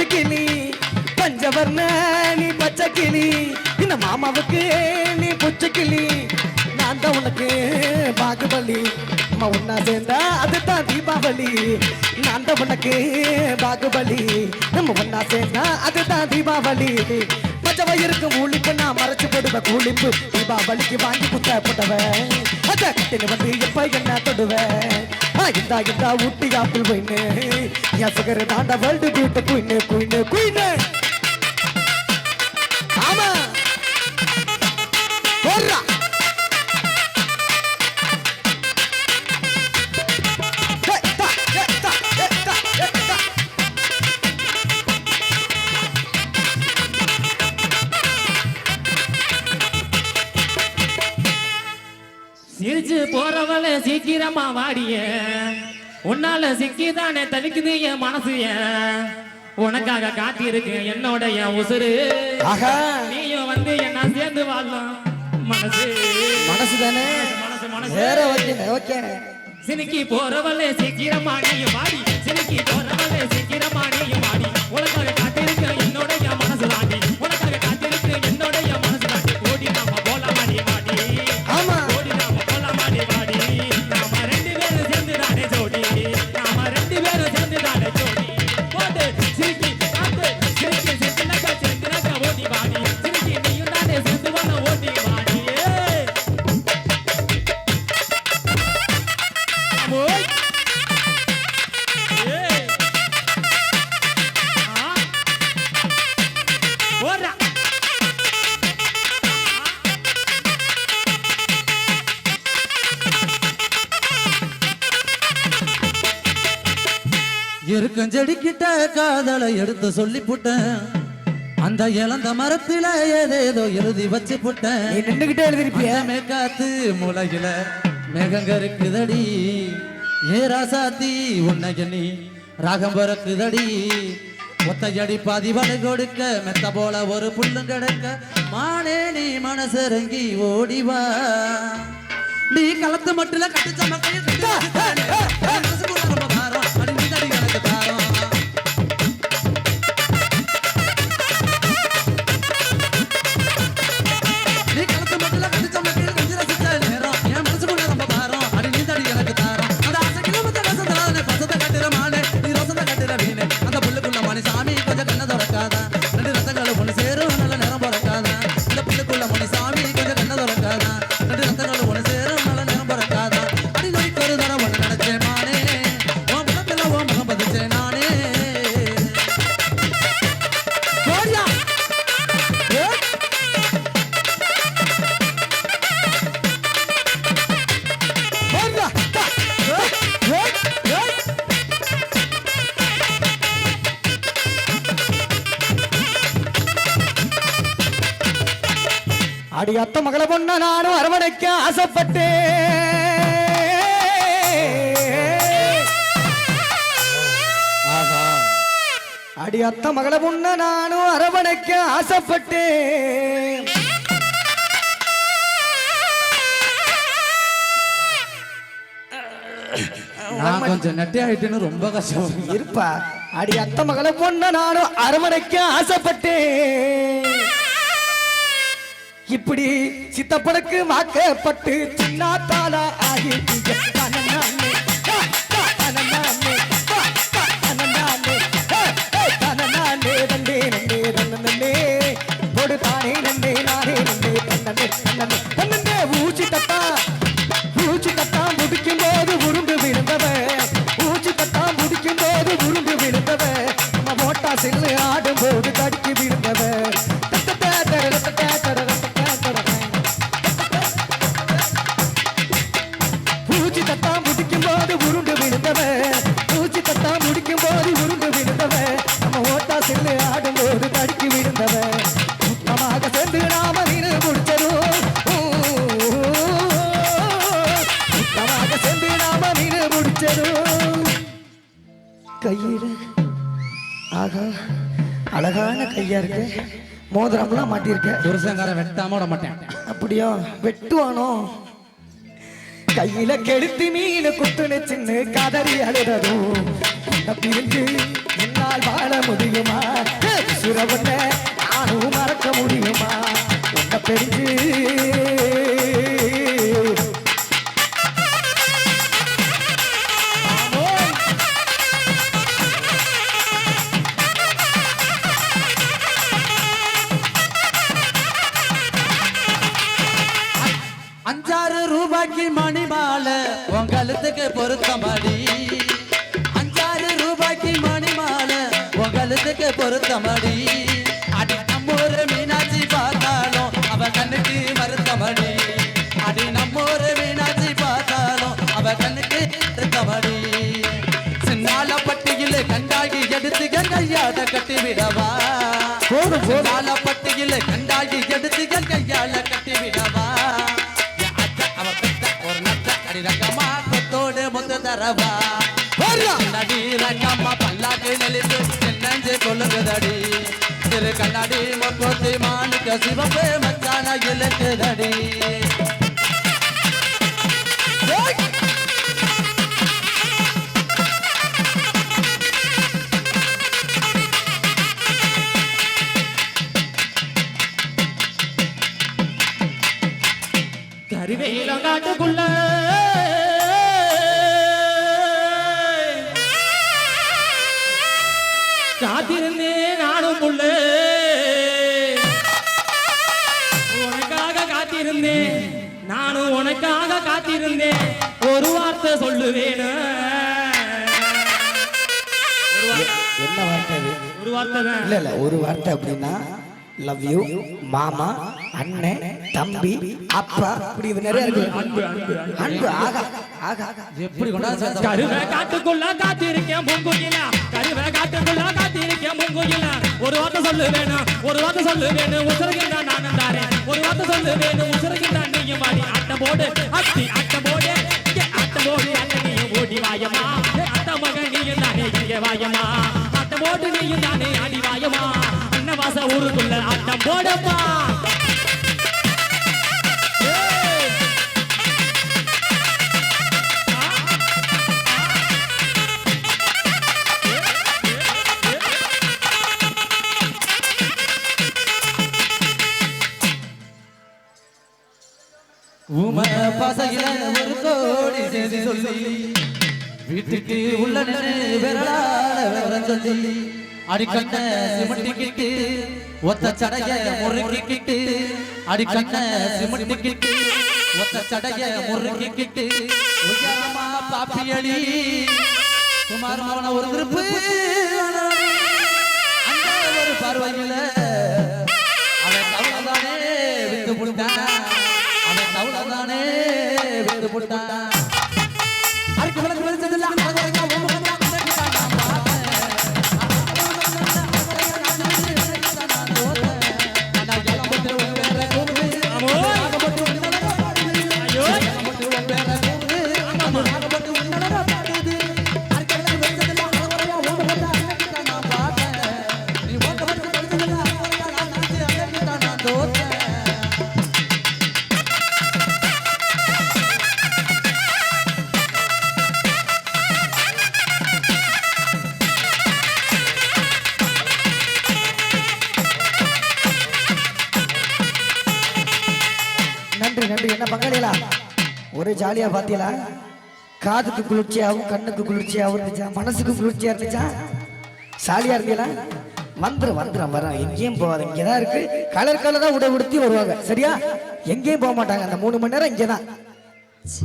பச்சை கிளி பஞ்சவர்ண நீ பச்சை இந்த மாமாவுக்கு நீ புச்சைக்கிளி. நான் தான் உனக்கு பாகுபலி. அம்மா ஒன்னா சேர்ந்தா அதுதான் தீபாவளி. நான் தான் உனக்கு பாகுபலி. நம்ம ஒன்னா சேர்ந்தா அதுதான் தீபாவளி. பச்சை வயிறுக்கு மூலிப்பு நான் மறைச்சு போடுவேன். கூலிப்பு தீபாவளிக்கு வாங்கி புத்த போட்டவன். அத கட்டின வந்து எப்ப என்ன தொடுவேன்? இந்தா இந்தா ஊட்டி ஆப்பிள் பொயின்னு என் சுகர் தாண்டா வேர்ல்டு பியூட்டி குயின்னு குயின்னு குயின்னு சிரிச்சு போறவள சீக்கிரமா வாடிய. உன்னால சிக்கிதானே தவிக்குது என் மனசு உனக்காக காத்திருக்கு என்னோட என் உசுரு ஆஹா. நீயும் வந்து என்ன சேர்ந்து வாழலாம். மனசு. மனசு தானே மனசு மனசு சினிக்கி போறவளே சீக்கிரமா நீயும் வாடி. சினிக்கி போறவளே சீக்கிரமா நீயும் வாடி. உனக்காக இருக்கும் செடிக்கிட்ட காதலை எடுத்து சொல்லி புட்டேன். அந்த இளந்த மரத்தில ஏதேதோ எழுதி வச்சு புட்டேன். நீ நின்னுகிட்டே எழுதிருப்பிய. மே காத்து முளையில மேகங்க இருக்குதடி ஏ ராசாத்தி உன்னை எண்ணி ராகம் பறக்குதடி. ஒத்தையடி பாதி வலை கொடுக்க மெத்த போல ஒரு புல்லும் கிடக்க. மானே நீ மனசரங்கி ஓடிவா நீ களத்து மட்டுல கட்டிச்ச மக்கள் நீ அடி அத்த மகள பொண்ண நானும் அரவணைக்க ஆசைப்பட்டேன் அடி அத்த மகள பொண்ண நானும் அரவணைக்க ஆசைப்பட்டேன் நான் கொஞ்சம் நெட்டே ஆயிட்டேன்னு ரொம்ப கஷ்டம் இருப்பா. அடி அத்த மகள பொண்ண நானும் அரவணைக்க ஆசைப்பட்டேன் இப்படி சித்தப்பனுக்கு வாக்கப்பட்டு சின்ன தாளா ஆகி கையா இருக்கு. மோதிரம்லாம் மாட்டியிருக்க. புருஷங்கார வெட்டாம விட மாட்டேன். அப்படியா? வெட்டுவானோ? கையில கெடுத்து மீன் குத்துன சின்ன கதறி அழுததும் பிரிஞ்சு என்னால் வாழ முடியுமா? உன்னை நானும் மறக்க முடியுமா? உன்னை பிரிஞ்சு உன் கழுத்துக்கு பொருத்தமடி. அஞ்சாறு ரூபாய்க்கு மணி மாலை உன் கழுத்துக்கு பொருத்தமடி. அடி நம்மூரு மீனாட்சி பார்த்தாலும் அவ கண்ணுக்கு மருத்தமடி அடி நம்மூரு மீனாட்சி பார்த்தாலும் அவ கண்ணுக்கு மருத்தமடி சின்னால பட்டியில் கண்டாகி எடுத்து கையாட கட்டி விடவா. போதும் பட்டியில் கண்டாகி என்னஞ்சு திரு கண்ணாடி முப்பத்தி மாணிக்க சிவப்பே மச்சான இலக்குதடி. கருவேல காட்டுக்குள்ள காத்திருந்தேன் நானும் புள்ள உனக்காக காத்திருந்தேன் நானும் உனக்காக காத்திருந்தேன். ஒரு வார்த்தை சொல்லுவேன். ஒரு வார்த்தை என்ன வார்த்தை ஒரு வார்த்தை தான். இல்ல இல்ல ஒரு வார்த்தை அப்படின்னா லவ் யூ மாமா அண்ணன் தம்பி அப்பா இப்படி நிறைய இருக்கு. அன்பு அன்பு ஆகா ஆகா எப்படி கொண்டாந்து கருவை காட்டுக்குள்ள காத்திருக்கேன் பூங்குயிலா. கருவை காட்டுக்குள்ள காத்திருக்கேன் பூங்குயிலா. ஒரு வார்த்தை சொல்லு வேணும் ஒரு வார்த்தை சொல்லு வேணும் உசுரகின்ற நானும் தாரேன் ஒரு வார்த்தை சொல்லு வேணும் உசுரகின்ற நீயும் வாடி. அட்டம் போடு அத்தி அட்டம் போடு. அட்டம் போடு அட்ட நீயும் ஓடி வாயமா அட்ட மகன் நீயும் தானே இங்கே வாயமா அட்டம் போட்டு நீயும் தானே ஆடி வாயமா ஊருக்குள்ள ஆட்டம் போடப்பா. உம ஒரு கோடி செய்தி சொல்லி வீட்டுக்கு உள்ள விரலாட விவரம் சொல்லி. அடிக்கண்ண சிமட்டிக்கிட்டு ஒத்த சடைய முறுக்கிக்கிட்டு அடிக்கண்ண சிமட்டிக்கிட்டு ஒத்த சடைய முறுக்கிக்கிட்டு உயரமா பாப்பியளி சுமார் மகன ஒரு திருப்பு அந்த ஒரு பார்வையில அவன் தவளதானே வித்து புட்டான் அவன் தவளதானே வித்து புட்டான் நன்றி ஒரே ஜாலியா பாத்தீங்களா காதுக்கு குளிர்ச்சியாகவும் கண்ணுக்கு குளிர்ச்சியாகவும் இருந்துச்சா? மனசுக்கு குளிர்ச்சியா இருந்துச்சா? ஜாலியா இருந்தீங்களா வந்துடும் வந்துடும் வரோம். எங்கேயும் போகாது. இங்கே தான் இருக்கு. கலர் கலராக உடை உடுத்தி வருவாங்க. சரியா? எங்கேயும் போக மாட்டாங்க. அந்த மூணு மணி நேரம் இங்கே தான்